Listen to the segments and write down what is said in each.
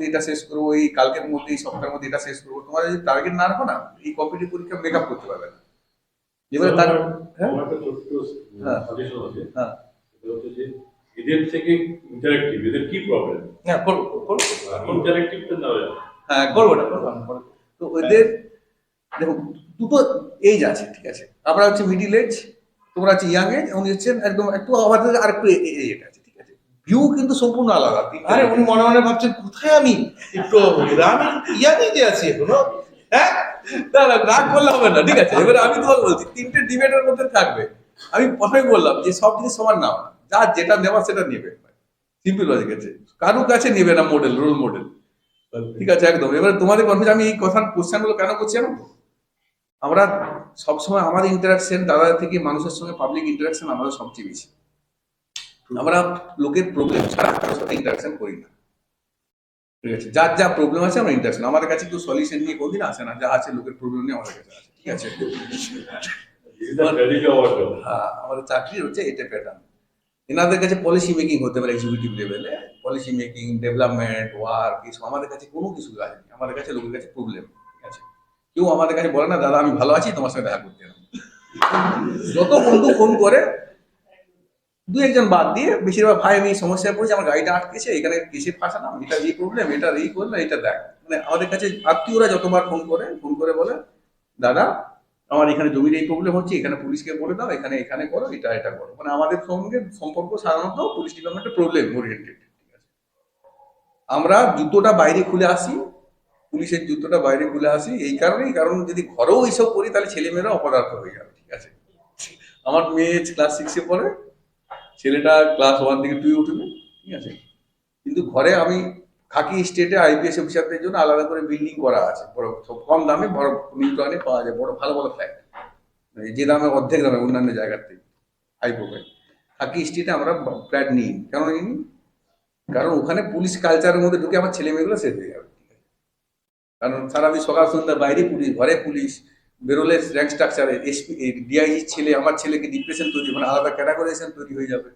মধ্যে এটা শেষ করব এই কালকের মধ্যে এই সপ্তাহের মধ্যে এটা শেষ করব। তোমার যদি টার্গেট না রাখো না এই কম্পিটিভ পরীক্ষা মেকআপ করতে পারবে না। এবারে তার হ্যাঁ? হ্যাঁ। হ্যাঁ। এদের থেকে ইন্টারেক্টিভ এদের কি প্রবলেম হ্যাঁ করব করব। ইন্টারেক্টিভটা না হ্যাঁ করব না করব করব। তো ওদের দেখো দুটো এজ আছে ঠিক আছে? আমরা হচ্ছে মিডিল এজ তোমরা হচ্ছে ইয়াং এজ উনি হচ্ছেন একদম একটু আমাদের আর একটু এজ আছে। ভিউ কিন্তু সম্পূর্ণ আলাদা। আরে উনি মনে মনে ভাবছেন, কোথায় আমি? একটু ইয়ানি যে আছি এখনও? হ্যাঁ? না না, রাগ করলে হবে না, ঠিক আছে? এবারে আমি তোমাকে বলছি, তিনটে ডিবেটের মধ্যে থাকবে। আমি প্রথমে বললাম যে সব জিনিস সমান না। যার যেটা নেওয়া সেটা নেবে। সিম্পল লজিক আছে। কারও কাছে নেবে না মডেল রোল মডেল ঠিক আছে, একদম। এবারে তোমাদের কনফিউজ আমি এই কথা কোশ্চেনগুলো কেন করছি জানো? আমরা সবসময় আমাদের ইন্টারাকশন দাদা থেকে মানুষের সঙ্গে পাবলিক ইন্টারাকশন আমাদের সবচেয়ে বেশি। আমরা লোকের প্রবলেম ছাড়া কারোর সাথে ইন্টারাকশন করি না। ঠিক আছে? যার যা প্রবলেম আছে আমরা ইন্টারাকশন আমাদের কাছে কেউ সলিউশন নিয়ে কোনদিন আসে না। যা আছে লোকের প্রবলেম নিয়ে আমাদের কাছে আছে ঠিক আছে? হ্যাঁ আমাদের চাকরির হচ্ছে এটা প্যাটার্ন এনাদের কাছে পলিসি মেকিং হতে পারে এক্সিকিউটিভ লেভেলে পলিসি মেকিং ডেভেলপমেন্ট ওয়ার্ক কিছু আমাদের কাছে কোনো কিছু কাজ নেই। আমাদের কাছে লোকের কাছে প্রবলেম ঠিক আছে? কেউ আমাদের কাছে বলে না দাদা আমি ভালো আছি তোমার সঙ্গে দেখা করতে। যত বন্ধু ফোন করে দু একজন বাদ দিয়ে বেশিরভাগ ভাই আমি সমস্যায় পড়েছি, আমার গাড়িটা আটকেছে, এখানে কেসে ফাঁসালাম এটা এই প্রবলেম এটা এই করলে এটা দেখ। মানে আমাদের কাছে আত্মীয়রা যতবার ফোন করে ফোন করে বলে, দাদা, আমার এখানে জমির এই প্রবলেম হচ্ছে, এখানে পুলিশকে বলে দাও, এখানে এখানে করো, এটা এটা করো। মানে আমাদের সঙ্গে সম্পর্ক সাধারণত পুলিশ ডিপার্টমেন্টের প্রবলেম ওরিয়েন্টেড ঠিক আছে? আমরা জুতোটা বাইরে খুলে আসি, পুলিশের জুতোটা বাইরে খুলে আসি, এই কারণেই, কারণ যদি ঘরেও এইসব করি, তাহলে ছেলেমেয়েরা অপদার্থ হয়ে যাবে, ঠিক আছে? আমার মেয়ে ক্লাস সিক্সে পড়ে ছেলেটা ক্লাস ওয়ান থেকে টুয়ে উঠবে, ঠিক আছে? কিন্তু ঘরে আমি খাকি স্টেটে আইপিএস অফিসারদের জন্য আলাদা করে বিল্ডিং করা আছে। বড় কম দামে বড় নিউটনে পাওয়া যায়, বড়, ভালো ভালো ফ্ল্যাট যে দামে অর্ধেক দামে, অন্যান্য জায়গার থেকে হাই প্রোফাইল খাকি স্ট্রিটে আমরা ফ্ল্যাট নিই। কেন নিই? কারণ ওখানে পুলিশ কালচারের মধ্যে ঢুকে আমার ছেলে মেয়েগুলো সেট হয়ে যাবে? কারণ সারাদিন সকাল সন্ধ্যা বাইরে পুলিশ, ঘরে পুলিশ, বেরোলে র্যাঙ্ক স্ট্রাকচারে এসপি ডিআইজির ছেলে, আমার ছেলেকে ডিপ্রেশন তৈরি মানে আলাদা ক্যাটাগরাইজেশন তৈরি হয়ে যাবে।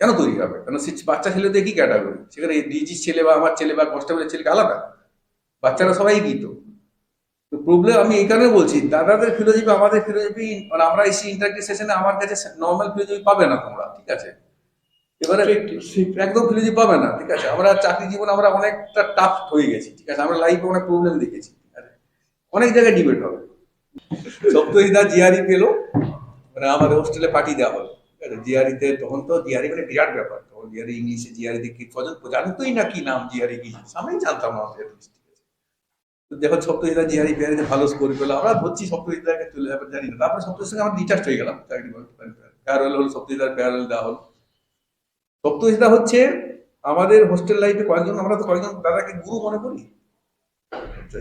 কেন তৈরি হবে? কারণ সে বাচ্চা ছেলেদের কি ক্যাটাগরি সেখানে ডিজির ছেলে বা আমার ছেলে বা কনস্টেবলের ছেলেকে আলাদা? বাচ্চারা সবাই কি তো প্রবলেম আমি এই কারণে বলছি দাদাদের ফিলোজফি আমাদের ফিলোজফি মানে আমরা এসে ইন্টারভিউ সেশনে আমার কাছে নর্মাল ফিলোজফি পাবে না তোমরা ঠিক আছে? এবারে একদম ফিলোজফি পাবে না ঠিক আছে? আমরা চাকরি জীবনে আমরা অনেকটা টাফ হয়ে গেছি ঠিক আছে? আমরা লাইফে অনেক প্রবলেম দেখেছি ঠিক আছে? অনেক জায়গায় ডিবেট হবে। সপ্তহিদা জিআরই পেল মানে আমাদের হোস্টেলে পাঠিয়ে দেওয়া হলো। জিআরিতে তখন তো জিআরি মানে বিরাট ব্যাপার। তখন জিআরি ইংলিশে জিআরিতে কি জানতোই না কি নাম জিআরি কি সামনেই জানতাম আমাদের যখন সপ্তহিদা জিআরি বিহারিতে ভালো স্কোর পেল। আমরা ধরছি সপ্তহিদাকে চলে যাবে জানি না। তারপরে সপ্তহির সঙ্গে আমরা রিচার্জ হয়ে গেলাম। চাকরি ফেয়ারওয়েল হলো সপ্তহিদার ফেয়ারওয়েল দেওয়া হলো। সপ্তহিদা হচ্ছে আমাদের হোস্টেল লাইফে কয়েকজন, আমরা তো কয়েকজন দাদাকে গুরু মনে করি।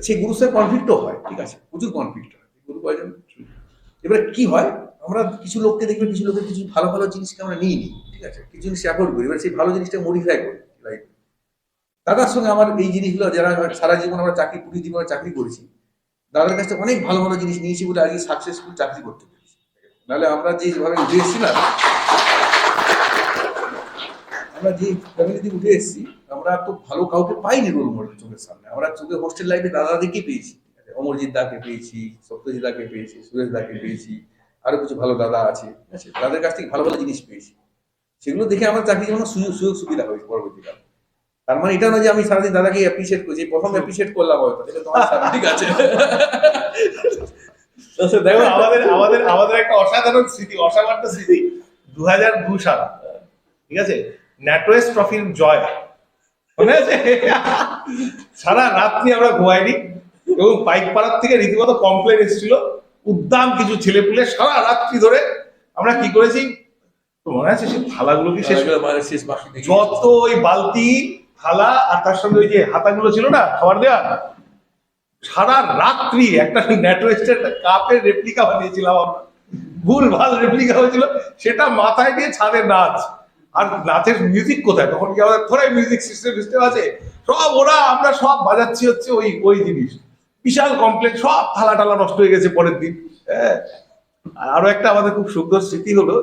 সেই গুরুর সাথে কনফ্লিক্টও হয়, ঠিক আছে। প্রচুর কনফ্লিক্ট হয়। গুরু কয়েকজন এবারে কি হয়? আমরা কিছু লোককে দেখবে কিছু লোকের কিছু ভালো ভালো জিনিসকে আমরা নিই ঠিক আছে? কিছু জিনিস অ্যাফোর্ড করি, এবার সেই ভালো জিনিসটা মডিফাই করি লাইফ দাদার সঙ্গে আমার এই জিনিসগুলো, যারা সারা জীবন আমরা চাকরি পুলিশ জীবনে চাকরি করেছি, দাদার কাছ থেকে অনেক ভালো ভালো জিনিস নিয়েছি বলে আজকে সাকসেসফুল চাকরি করতে পেরেছি নাহলে আমরা যেভাবে উঠে এসেছি না, আমরা যে ফ্যামিলিতে উঠে এসেছি, আমরা তো ভালো কাউকে পাইনি রোল মডেল চোখের সামনে। আমরা চোখে হোস্টেল লাইফে দাদাদেরকেই পেয়েছি অমরজিৎ দাকে পেয়েছি, সত্যজিৎ দাকে পেয়েছি, সুরেশ দাকে পেয়েছি আরও কিছু ভালো দাদা আছে আছে? তাদের কাছ থেকে ভালো ভালো জিনিস পেয়েছি। সেগুলো দেখে আমার চাকরি জীবনে সুযোগ সুযোগ সুবিধা হয়েছে পরবর্তীকালে। তার মানে এটা নয় যে আমি সারাদিন দাদাকে অ্যাপ্রিসিয়েট করছি প্রথম অ্যাপ্রিসিয়েট করলাম হয়তো তোমার ঠিক আছে। দেখো দেখো আমাদের আমাদের আমাদের একটা অসাধারণ স্মৃতি অসামান্য স্মৃতি। দু হাজার দু সাল। ঠিক আছে? ন্যাটোয়েস ট্রফির জয়। মনে আছে? সারা রাত্রি আমরা ঘুমাইনি এবং পাইক পাড়ার থেকে রীতিমতো কমপ্লেন এসেছিল। উদ্দাম কিছু ছেলে ছেলেপুলে সারা রাত্রি ধরে আমরা কি করেছি? মনে আছে সেই থালাগুলো কি শেষ? যত ওই বালতি থালা আর তার সঙ্গে ওই যে হাতাগুলো ছিল না খাবার দেওয়া সারা রাত্রি একটা ন্যাটোয়েস্টের কাপের রেপ্লিকা বানিয়েছিলাম আমরা। ভুল ভালো রেপ্লিকা হয়েছিল সেটা মাথায় দিয়ে ছাদে নাচ। আর নাচের মিউজিক কোথায়? তখন কি আমাদের থোড়াই মিউজিক সিস্টেম সিস্টেম আছে? সব ওরা আমরা সব বাজাচ্ছি হচ্ছে ওই ওই জিনিস। বিশাল কমপ্লেক্স সব থালা টালা নষ্ট হয়ে গেছে পরের দিন। হ্যাঁ। আরও একটা আমাদের খুব সুন্দর স্মৃতি হলো